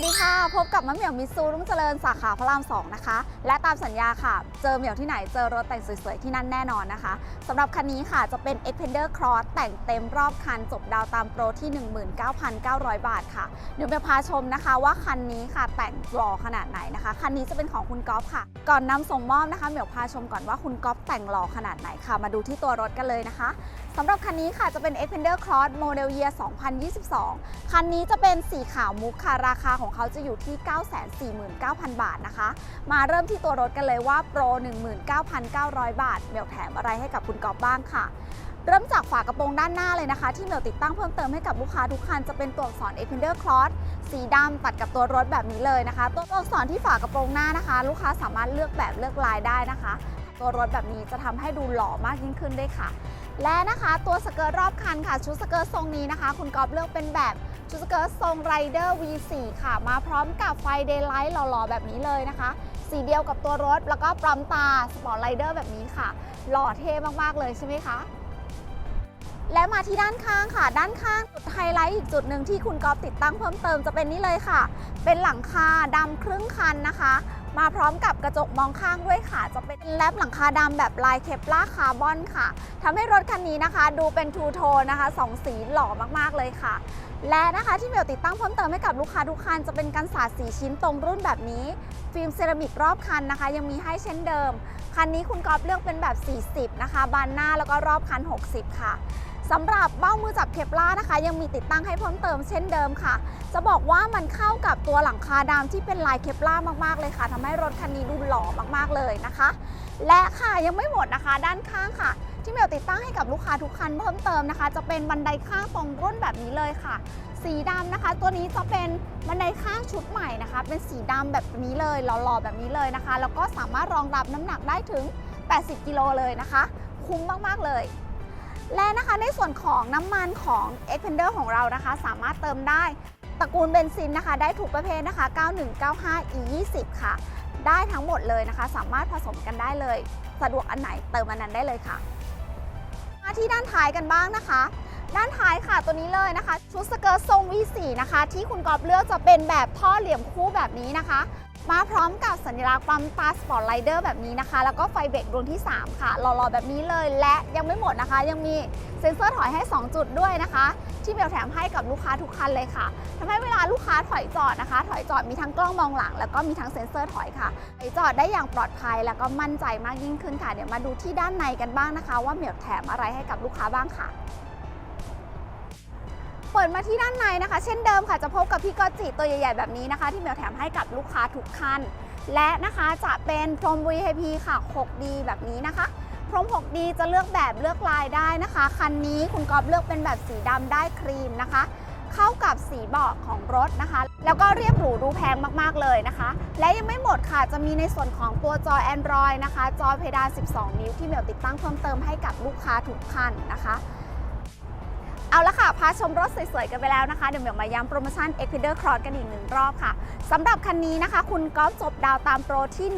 วัสดีค่ะ พบกับมะเหมี่ยวมิซูรุ่งเจริญสาขาพระรามสองนะคะ และตามสัญญาค่ะ เจอเหมี่ยวที่ไหนเจอรถแต่งสวยๆ ที่นั่นแน่นอนนะคะสำหรับคันนี้ค่ะจะเป็น Xpander Cross แต่งเต็มรอบคันจบดาวตามโปรที่ 19,900 บาทค่ะ เดี๋ยวจะพาชมนะคะว่าคันนี้ค่ะแต่งหล่อขนาดไหนนะคะ คันนี้จะเป็นของคุณก๊อฟค่ะ ก่อนนำส่งมอบนะคะเหมี่ยวพาชมก่อนว่าคุณก๊อฟแต่งหล่อขนาดไหนค่ะ มาดูที่ตัวรถกันเลยนะคะสำหรับคันนี้ค่ะจะเป็น Xpander Cross Model Year 2022 คันนี้จะเป็นสีขาวมุกค่ะราคาของเขาจะอยู่ที่ 949,000 บาทนะคะ มาเริ่มที่ตัวรถกันเลยว่าโปร 19,900 บาทเมียวแถมอะไรให้กับคุณก๊อฟบ้างค่ะเริ่มจากฝากระโปรงด้านหน้าเลยนะคะ ที่เมียวติดตั้งเพิ่มเติมให้กับลูกค้าทุกคันจะเป็นตัวอักษร Xpander Cross สีดำตัดกับตัวรถแบบนี้เลยนะคะ ตัวอักษรที่ฝากระโปรงหน้านะคะ ลูกค้าสามารถเลือกแบบเลือกลายได้นะคะ ตัวรถแบบนี้จะทำให้ดูหล่อมากยิ่งขึ้นด้วยค่ะ และนะคะตัวสเกิร์ตรอบคันค่ะ ชุดสเกิร์ตทรงนี้นะคะ คุณก๊อฟเลือกเป็นแบบชุดสเกิร์ตทรงไรเดอร์ V4 ค่ะ มาพร้อมกับไฟเดย์ไลท์หล่อๆ แบบนี้เลยนะคะ สีเดียวกับตัวรถ แล้วก็ปรัมตาสปอร์ตไรเดอร์แบบนี้ค่ะ หล่อเท่มากๆเลยใช่ไหมคะและมาที่ด้านข้างค่ะ ด้านข้างจุดไฮไลท์อีกจุดหนึ่งที่คุณก๊อฟติดตั้งเพิ่มเติมจะเป็นนี่เลยค่ะ เป็นหลังคาดำครึ่งคันนะคะ มาพร้อมกับกระจกมองข้างด้วยค่ะ จะเป็นแลปหลังคาดำแบบลายเคปล่าคาร์บอนค่ะทำให้รถคันนี้นะคะ ดูเป็นทูโทนนะคะสองสีหล่อมากๆเลยค่ะ และนะคะที่เหมียวติดตั้งเพิ่มเติมให้กับลูกค้าทุกคัน จะเป็นกันศาสีชิ้นตรงรุ่นแบบนี้ ฟิล์มเซรามิกรอบคันนะคะ ยังมีให้เช่นเดิม คันนี้คุณก๊อฟเลือกเป็นแบบ 40 นะคะ บานหน้าแล้วก็รอบคัน 60 ค่ะ สำหรับเบ้ามือจับเคปล่านะคะ ยังมีติดตั้งให้เพิ่มเติมเช่นเดิมค่ะ จะบอกว่ามันเข้ากับตัวหลังคาดำที่เป็นลายเคปล่ามากๆเลยค่ะทำให้รถคันนี้ดูหล่อมากๆเลยนะคะ และค่ะยังไม่หมดนะคะ ด้านข้างค่ะ ที่เมลติดตั้งให้กับลูกค้าทุกคันเพิ่มเติมนะคะ จะเป็นบันไดข้างตรงรุ่นแบบนี้เลยค่ะ สีดำนะคะ ตัวนี้จะเป็นบันไดข้างชุดใหม่นะคะ เป็นสีดำแบบนี้เลยหล่อๆแบบนี้เลยนะคะ แล้วก็สามารถรองรับน้ำหนักได้ถึง 80 กิโลเลยนะคะ คุ้มมากๆเลย และนะคะในส่วนของน้ำมันของ e x p e n d e r ของเรานะคะ สามารถเติมได้ตระกูลเบนซินนะคะ ได้ถูกประเภทนะคะ 9195 e 20 ค่ะ ได้ทั้งหมดเลยนะคะ สามารถผสมกันได้เลย สะดวกอันไหนเติมอันนั้นได้เลยค่ะ มาที่ด้านท้ายกันบ้างนะคะ ด้านท้ายค่ะตัวนี้เลยนะคะ ชุดสเกิร์ตทรง V4 นะคะ ที่คุณกอบเลือกจะเป็นแบบท่อเหลี่ยมคู่แบบนี้นะคะ มาพร้อมกับสัญลักษณ์ปั๊มตาสปอร์ตไลเดอร์แบบนี้นะคะ แล้วก็ไฟเบรกดวงที่ 3 ค่ะหล่อๆแบบนี้เลย และยังไม่หมดนะคะ ยังมีเซ็นเซอร์ถอยให้ 2 จุดด้วยนะคะ ที่เบลแถมให้กับลูกค้าทุกคันเลยค่ะทำให้เวลาลูกค้าถอยจอดนะคะ ถอยจอดมีทั้งกล้องมองหลัง แล้วก็มีทั้งเซ็นเซอร์ถอยค่ะถอยจอดได้อย่างปลอดภัยแล้วก็มั่นใจมากยิ่งขึ้นค่ะ เดี๋ยวมาดูที่ด้านในกันบ้างนะคะ ว่าเบลแถมอะไรให้กับลูกค้าบ้างค่ะ เปิดมาที่ด้านในนะคะ เช่นเดิมค่ะจะพบกับพี่กอจิตัวใหญ่ ๆ แบบนี้นะคะ ที่เมลแถมให้กับลูกค้าทุกคัน และนะคะจะเป็นพรม VIP ค่ะ 6D แบบนี้นะคะ พรม 6D จะเลือกแบบเลือกลายได้นะคะ คันนี้คุณกอบเลือกเป็นแบบสีดำได้ครีมนะคะ เข้ากับสีเบาะของรถนะคะ แล้วก็เรียบหรูดูแพงมากๆเลยนะคะ และยังไม่หมดค่ะจะมีในส่วนของตัวจอ Android นะคะ จอเพดาน 12 นิ้วที่เมลติดตั้งเพิ่มเติมให้กับลูกค้าทุกคันนะคะ เอาละค่ะ พาชมรถสวยๆกันไปแล้วนะคะ เดี๋ยวเดี๋ยวมาย้ำโปรโมชั่น e x p e d e r Cross กันอีกหนึ่งรอบค่ะสำหรับคันนี้นะคะ คุณก๊อฟจบดาวตามโปรที่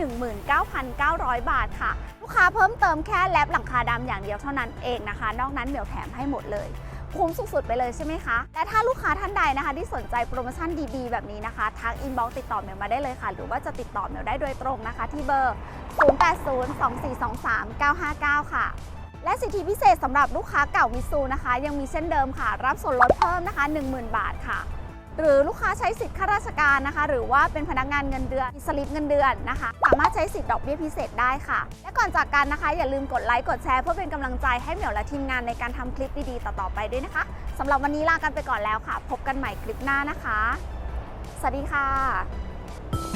19,900 บาทค่ะ ลูกค้าเพิ่มเติมแค่แลปหลังคาดำอย่างเดียวเท่านั้นเองนะคะ นอกนั้นเดี๋ยวแถมให้หมดเลยคุ้มสุดๆ ไปเลยใช่ไหมคะ และถ้าลูกค้าท่านใดนะคะ ที่สนใจโปรโมชั่นดีๆ แบบนี้นะคะ ทักอินบ็อกติดต่อเมลมาได้เลยค่ะ หรือว่าจะติดต่อเมลได้โดยตรงนะคะ ที่เบอร์ 0802423959 ค่ะ และสิทธิพิเศษสำหรับลูกค้าเก่ามิซูนะคะ ยังมีเช่นเดิมค่ะ รับส่วนลดเพิ่มนะคะ 10,000 บาทค่ะ หรือลูกค้าใช้สิทธิ์ข้าราชการนะคะ หรือว่าเป็นพนักงานเงินเดือนมีสลิปเงินเดือนนะคะ สามารถใช้สิทธิ์ดอกเบี้ยพิเศษได้ค่ะ และก่อนจากกันนะคะ อย่าลืมกดไลค์กดแชร์เพื่อเป็นกำลังใจให้เหมียวและทีมงานในการทำคลิปดีๆต่อๆไปด้วยนะคะสำหรับวันนี้ลากันไปก่อนแล้วค่ะ พบกันใหม่คลิปหน้านะคะ สวัสดีค่ะ